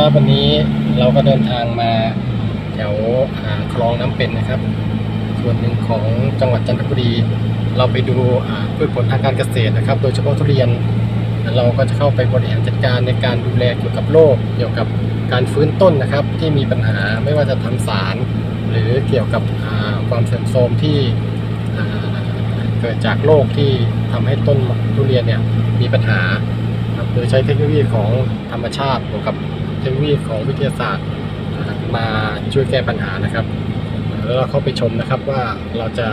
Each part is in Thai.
วับวันนี้เราก็เดินทางมาแถวคลองน้ำเป็นนะครับ ส่วนหนึ่งของจังหวัดจันทบุรี เราไปดูพืชผลทางการเกษตรนะครับ โดยเฉพาะทุเรียน เราก็จะเข้าไปบริหารจัดการในการดูแลเกี่ยวกับโรคเกี่ยวกับการฟื้นต้นนะครับ ที่มีปัญหาไม่ว่าจะทำสาร หรือเกี่ยวกับความเสื่อมโทรมที่เกิดจากโรคที่ทำให้ต้นทุเรียนเนี่ยมีปัญหาโดยใช้เทคโนโลยีของธรรมชาติบวกกับ เทคโนโลยีของวิทยาศาสตร์นะครับมาช่วยแก้ปัญหานะครับ แล้วเราเข้าไปชมนะครับว่าเราจะ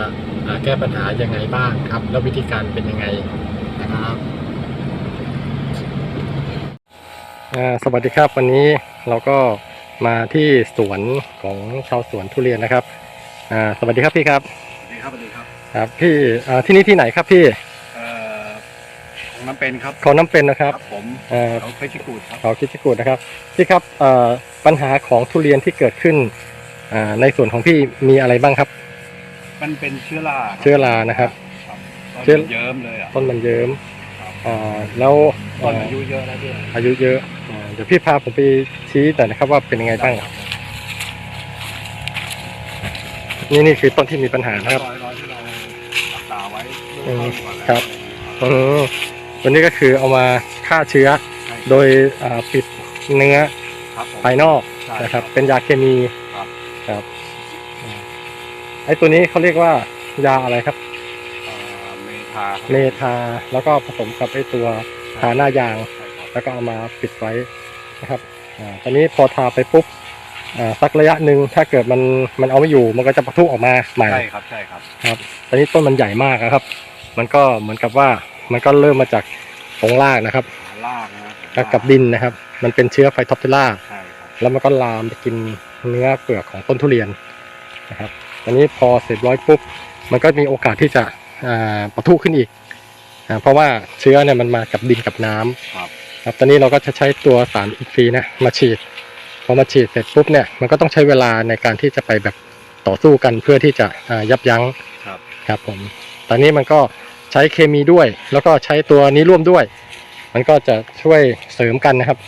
อ่าแก้ปัญหายังไงบ้างครับ แล้ววิธีการเป็นยังไงนะครับอ่าสวัสดีครับวันนี้เราก็มาที่สวนของชาวสวนทุเรียนนะครับอ่าสวัสดีครับพี่ครับสวัสดีครับสวัสดีครับครับพี่อ่าที่นี่ที่ไหนครับพี่เอ่อของ น้ำเป็นครับเขาน้ำเป็นนะครับผมอ่าเขาเพชรกูดครับเขาคิดจะกูดนะครับพี่ครับเอ่อปัญหาของทุเรียนที่เกิดขึ้นอ่าในส่วนของพี่มีอะไรบ้างครับ มันเป็นเชื้อราครับเชื้อรานะครับครับต้เชื้อนเยิ้มเลยอะต้นมันเยิ้มครับอ่าแล้วต้นเอ่ออายุเยอะแล้วด้วยอายุเยอะอ่าเดี๋ยวพี่พาผมไปชี้หน่อยนะครับว่าเป็นยังไงบ้างนี่นี่คือต้นที่มีปัญหานะครับรอยรอยที่เรารักษาไว้อืมเบื้องต้นก่อนแล้ว ครับอืม ตัวนี้ก็คือเอามาฆ่าเชื้อใช่โดยอ่าปิดเนื้อครับผมภายนอกใช่นะครับ เป็นยาเคมีครับครับอ่าไอ้ตัวนี้เขาเรียกว่ายาอะไรครับเอ่อเมทาครับเมทาแล้วก็ผสมกับไอ้ตัวทาหน้ายางใช่ครับแล้วก็เอามาปิดไว้นะครับอ่าตอนนี้พอทาไปปุ๊บอ่าสักระยะหนึ่งถ้าเกิดมันมันเอาไม่อยู่มันก็จะปะทุออกมาใหม่ใช่ครับใช่ครับครับ ตอนนี้ต้นมันใหญ่มากนะครับ มันก็เหมือนกับว่า มันก็เริ่มมาจากตรงรากนะครับลากนะครับกับดินนะครับ มันเป็นเชื้อไฟท็อปเทล่าใช่ครับแล้วมันก็ลามไปกินเนื้อเปลือกของต้นทุเรียนนะครับตอนนี้พอเสร็จร้อยปุ๊บมันก็มีโอกาสที่จะอ่าปะทุขึ้นอีกอ่าเพราะว่าเชื้อเนี่ยมันมากับดินกับน้ำครับครับตอนนี้เราก็จะใช้ตัวสารอินทรีย์นะมาฉีดพอมาฉีดเสร็จปุ๊บเนี่ยมันก็ต้องใช้เวลาในการที่จะไปแบบต่อสู้กันเพื่อที่จะอ่ายับยั้งครับครับผมตอนนี้มันก็ ใช้เคมีด้วย แล้วก็ใช้ตัวนี้ร่วมด้วย มันก็จะช่วยเสริมกันนะครับ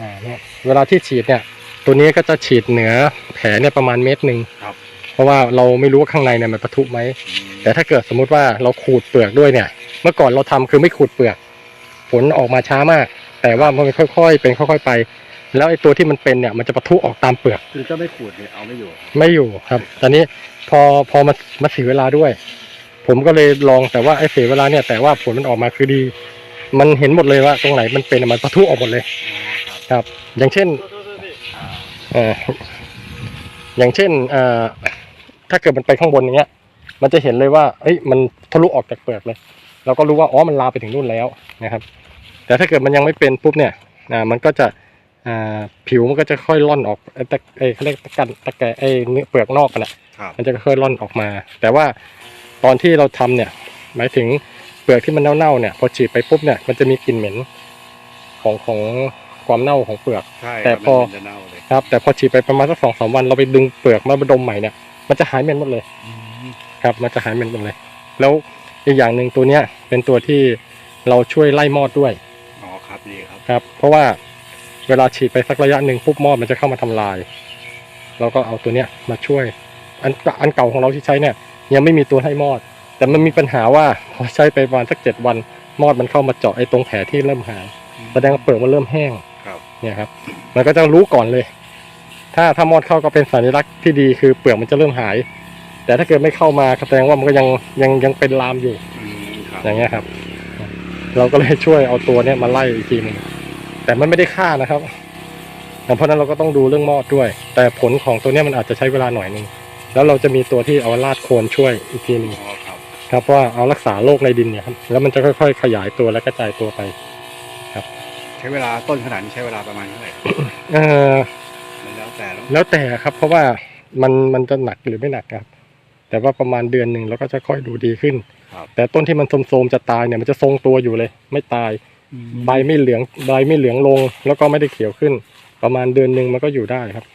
อ่าเนี่ยเวลาที่ฉีดเนี่ย ตัวนี้ก็จะฉีดเหนือแผลเนี่ยประมาณเมตรหนึ่งครับเพราะว่าเราไม่รู้ว่าข้างในเนี่ยมันปะทุไหมอืมแต่ถ้าเกิดสมมุติว่าเราขูดเปลือกด้วยเนี่ย เมื่อก่อนเราทำคือไม่ขูดเปลือก ผลออกมาช้ามาก แต่ว่ามันค่อยๆ เป็นค่อย ๆ ไป แล้วไอ้ตัวที่มันเป็นเนี่ยมันจะปะทุออกตามเปลือกคือถ้าไม่ขูดเนี่ยเอาไม่อยู่ ไม่อยู่ครับ ตอนนี้พอพอมามาเสียเวลาด้วย ผมก็เลยลองแต่ว่าไอ้เสียเวลาเนี่ยแต่ว่าผลมันออกมาคือดี มันเห็นหมดเลยว่าตรงไหนมันเป็นมันปะทุออกหมดเลยอ๋อครับครับ อย่างเช่นอ่าเอ่ออย่างเช่นเอ่อถ้าเกิดมันไปข้างบนอย่างเงี้ย มันจะเห็นเลยว่าเอ้ยมันทะลุออกจากเปลือกเลย เราก็รู้ว่าอ๋อมันลามไปถึงนู่นแล้วนะครับ แต่ถ้าเกิดมันยังไม่เป็นปุ๊บเนี่ยอ่ามันก็จะอ่าผิวมันก็จะค่อยล่อนออกไอ้ตะไอ้เขาเรียกตะกันตะแกไอ้เนื้อเปลือกนอกกันแหละครับมันจะค่อยๆร่อนออกมา แต่ว่า ตอนที่เราทำเนี่ย หมายถึงเปลือกที่มันเน่าๆเนี่ย พอฉีดไปปุ๊บเนี่ยมันจะมีกลิ่นเหม็นของของความเน่าของเปลือกใช่แต่ครับพอมันจะเน่าเลยครับ แต่พอฉีดไปประมาณสักสองสามวันเราไปดึงเปลือกมาดมใหม่เนี่ยมันจะหายเหม็นหมดเลยครับ มันจะหายเหม็นหมดเลย แล้วอีกอย่างหนึ่งตัวเนี้ยเป็นตัวที่เราช่วยไล่มอดด้วยอ๋อครับดีครับครับ เพราะว่าเวลาฉีดไปสักระยะหนึ่งปุ๊บมอดมันจะเข้ามาทำลายเราก็เอาตัวเนี้ยมาช่วย อันอันเก่าของเราที่ใช้เนี่ย ยังไม่มีตัวให้มอด แต่มันมีปัญหาว่าพอใช้ไปประมาณสักเจ็ดวันมอดมันเข้ามาเจาะไอ้ตรงแผลที่เริ่มหายแสดงว่าเปลือกมันเริ่มแห้งครับเนี่ยครับ มันก็จะรู้ก่อนเลย ถ้าถ้ามอดเข้าก็เป็นสัญลักษณ์ที่ดีคือเปลือกมันจะเริ่มหาย แต่ถ้าเกิดไม่เข้ามาแสดงว่ามันก็ยังยังยังเป็นลามอยู่อืมครับอย่างเงี้ยครับ เราก็เลยช่วยเอาตัวเนี้ยมาไล่อีกทีหนึงแต่มันไม่ได้ฆ่านะครับแต่เพราะฉะนั้นเราก็ต้องดูเรื่องมอดด้วย แต่ผลของตัวเนี้ยมันอาจจะใช้เวลาหน่อยหนึง แล้วเราจะมีตัวที่เอาลาดโคนช่วยอีกทีหนึงอ๋อครับครับว่าเอารักษาโรคในดินเนี่ยครับแล้วมันจะค่อยๆ ขยายตัวและกระจายตัวไป ใช้เวลาต้นขนาดนี้ใช้เวลาประมาณเท่าไหร่เอ่อมันแล้วแต่แล้วแล้วแต่ครับ เพราะว่ามันมันจะหนักหรือไม่หนักครับ แต่ว่าประมาณเดือนหนึ่งแล้วก็จะค่อยดูดีขึ้น ครับแต่ต้นที่มันโทรมๆจะตายเนี่ยมันจะทรงตัวอยู่เลย ไม่ตายใบไม่เหลืองใบไม่เหลืองลง แล้วก็ไม่ได้เขียวขึ้น ประมาณเดือนหนึ่งมันก็อยู่ได้ครับ